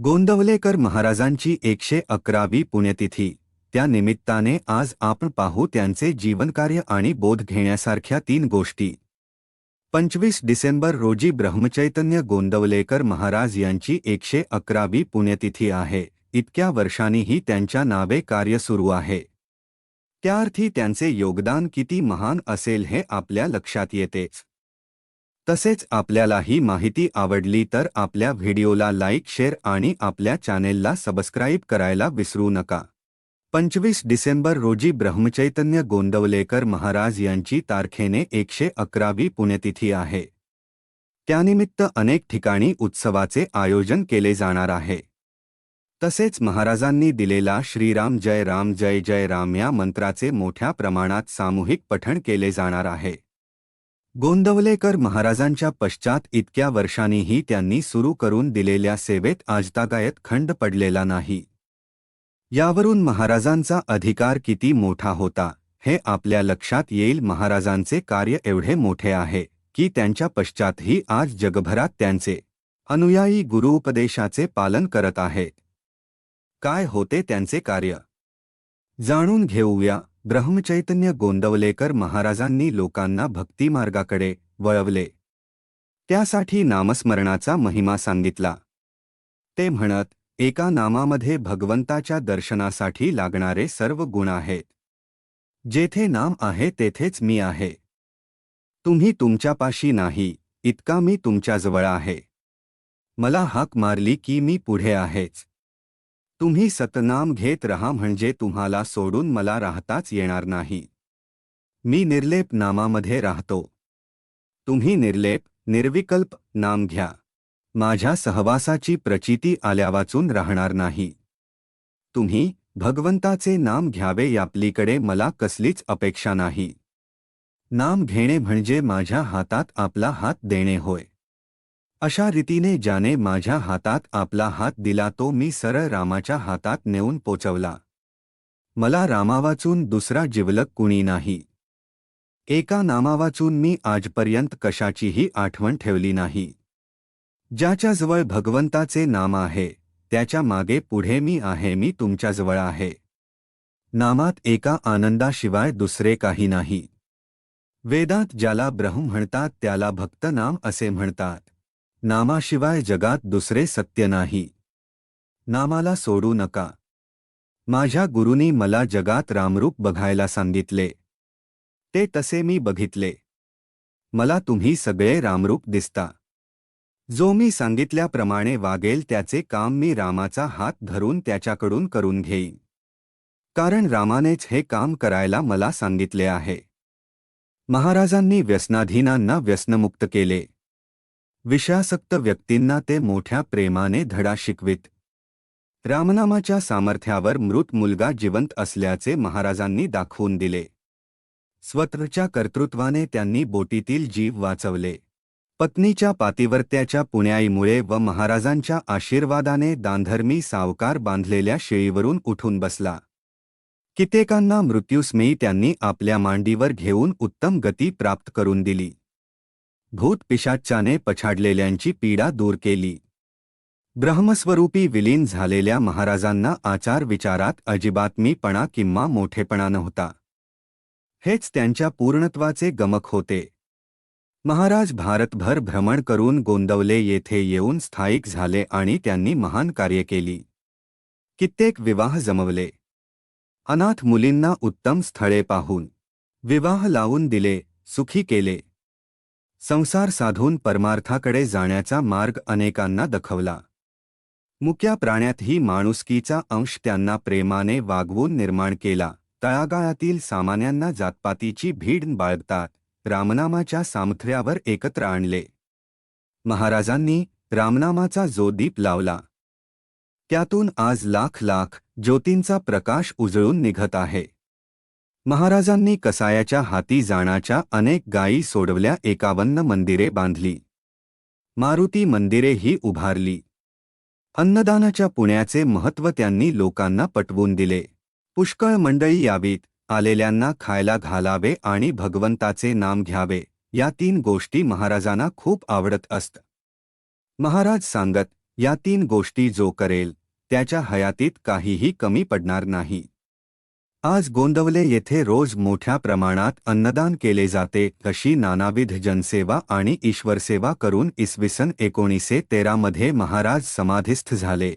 गोंदवलेकर महाराजांची एकशे अकरावी पुण्यतिथी. त्या निमित्ताने आज आपण पाहू त्यांचे जीवनकार्य आणि बोध घेण्यासारख्या तीन गोष्टी. पंचवीस डिसेंबर रोजी ब्रह्मचैतन्य गोंदवलेकर महाराज यांची एकशे अकरावी पुण्यतिथी आहे. इतक्या वर्षांनीही त्यांच्या नावे कार्य सुरू आहे. त्याअर्थी त्यांचे योगदान किती महान असेल हे आपल्या लक्षात येतेच तसेच आपल्याला ही माहिती आवडली तर आपल्या व्हिडिओला लाईक शेअर आणि आपल्या चॅनेलला सबस्क्राईब करायला विसरू नका. पंचवीस डिसेंबर रोजी ब्रह्मचैतन्य गोंदवलेकर महाराज यांची तारखेने एकशे अकरावी पुण्यतिथी आहे. त्यानिमित्त अनेक ठिकाणी उत्सवाचे आयोजन केले जाणार आहे. तसेच महाराजांनी दिलेला श्रीराम जय राम जय जय राम या मंत्राचे मोठ्या प्रमाणात सामूहिक पठण केले जाणार आहे. गोंदवलेकर महाराजांच्या पश्चात इतक्या वर्षांनीही त्यांनी सुरू करून दिलेल्या सेवेत आजतागायत खंड पडलेला नाही. यावरून महाराजांचा अधिकार किती मोठा होता हे आपल्या लक्षात येईल महाराजांचे कार्य एवढे मोठे आहे की त्यांच्या पश्चातही आज जगभरात त्यांचे अनुयायी गुरुउपदेशाचे पालन करत आहेत काय होते त्यांचे कार्य? जाणून घेऊया. ब्रह्मचैतन्य गोंदवलेकर महाराजांनी लोकांना भक्तिमार्गाकडे वळवले. त्यासाठी नामस्मरणाचा महिमा सांगितला. ते म्हणत एका नामामध्ये भगवंताच्या दर्शनासाठी लागणारे सर्व गुण आहेत. जेथे नाम आहे तेथेच मी आहे. तुम्ही तुमच्यापाशी नाही इतका मी तुमच्याजवळ आहे. मला हाक मारली की मी पुढे आहेच. तुम्ही सतनाम घेत रहा म्हणजे तुम्हाला सोडून मला राहताच येणार नाही. मी निर्लेप नामामध्ये राहतो. तुम्ही निर्लेप निर्विकल्प नाम घ्या. माझ्या सहवासाची प्रचिती आल्यावाचून राहणार नाही. तुम्ही भगवंताचे नाम घ्यावे यापलीकडे मला कसलीच अपेक्षा नाही. नाम घेणे म्हणजे माझ्या हातात आपला हात देणे होय. अशा रीतीने ज्याने माझ्या हातात आपला हात दिला तो मी सरळ रामाच्या हातात नेऊन पोचवला. मला रामावाचून दुसरा जिवलक कुणी नाही. एका नामावाचून मी आजपर्यंत कशाचीही आठवण ठेवली नाही. ज्याच्याजवळ भगवंताचे नाम आहे त्याच्यामागे पुढे मी आहे मी तुमच्याजवळ आहे. नामात एका आनंदाशिवाय दुसरे काही नाही. वेदात ज्याला ब्रह्म म्हणतात त्याला भक्त नाम असे म्हणतात. नामाशिवाय जगात दुसरे सत्य नाही. नामाला सोडू नका. माझ्या गुरुनी मला जगात रामरूप बघायला सांगितले. ते तसे मी बघितले. मला तुम्ही सगळे रामरूप दिसता. जो मी सांगितल्याप्रमाणे वागेल त्याचे काम मी रामाचा हात धरून त्याच्याकडून करून घेईन. कारण रामानेच हे काम करायला मला सांगितले आहे. महाराजांनी व्यसनाधीनांना व्यसनमुक्त केले. विषयासक्त व्यक्तींना ते मोठ्या प्रेमाने धडा शिकवित. रामनामाच्या सामर्थ्यावर मृत मुलगा जिवंत असल्याचे महाराजांनी दाखवून दिले. स्वतःच्या कर्तृत्वाने त्यांनी बोटीतील जीव वाचवले. पत्नीच्या पातिवर्त्याच्या पुण्याईमुळे व महाराजांच्या आशीर्वादाने दांधर्मी सावकार बांधलेल्या शेळीवरून उठून बसला. कित्येकांना मृत्यूस्मयी त्यांनी आपल्या मांडीवर घेऊन उत्तम गती प्राप्त करून दिली. भूतपिशाच्याने पछाडलेल्यांची पीडा दूर केली. ब्रह्मस्वरूपी विलीन झालेल्या महाराजांना आचार विचारात अजिबात मीपणा किंवा मोठेपणा नव्हता. हेच त्यांच्या पूर्णत्वाचे गमक होते. महाराज भारतभर भ्रमण करून गोंदवले येथे येऊन स्थायिक झाले आणि त्यांनी महान कार्य केली. कित्येक विवाह जमवले. अनाथ मुलींना उत्तम स्थळे पाहून. विवाह लावून दिले सुखी केले. संसार साधून परमार्थाकडे जाण्याचा मार्ग अनेकांना दखवला. मुक्या प्राण्यातही माणुसकीचा अंश त्यांना प्रेमाने वागवून निर्माण केला. तळागाळातील सामान्यांना जातपातीची भीड बाळगतात. रामनामाच्या सामथ्र्यावर एकत्र आणले. महाराजांनी रामनामाचा जो दीप लावला. त्यातून आज लाख लाख ज्योतींचा प्रकाश उजळून निघत आहे. महाराजांनी कसायाच्या हाती जाण्याच्या अनेक गायी सोडवल्या एकावन्न मंदिरे बांधली. मारुती मंदिरे ही उभारली. अन्नदानाच्या पुण्याचे महत्त्व त्यांनी लोकांना पटवून दिले. पुष्कळ मंडळी यावीत आलेल्यांना खायला घालावे आणि भगवंताचे नाम घ्यावे या तीन गोष्टी महाराजांना खूप आवडत असत. महाराज सांगत या तीन गोष्टी जो करेल त्याच्या हयातीत काहीही कमी पडणार नाही. आज गोंदवले येथे रोज मोठ्या प्रमाणात अन्नदान केले जाते. अशी नानाविध जनसेवा आणि ईश्वरसेवा करून इसवी सन एकोणीसशे तेरामध्ये महाराज समाधिस्थ झाले.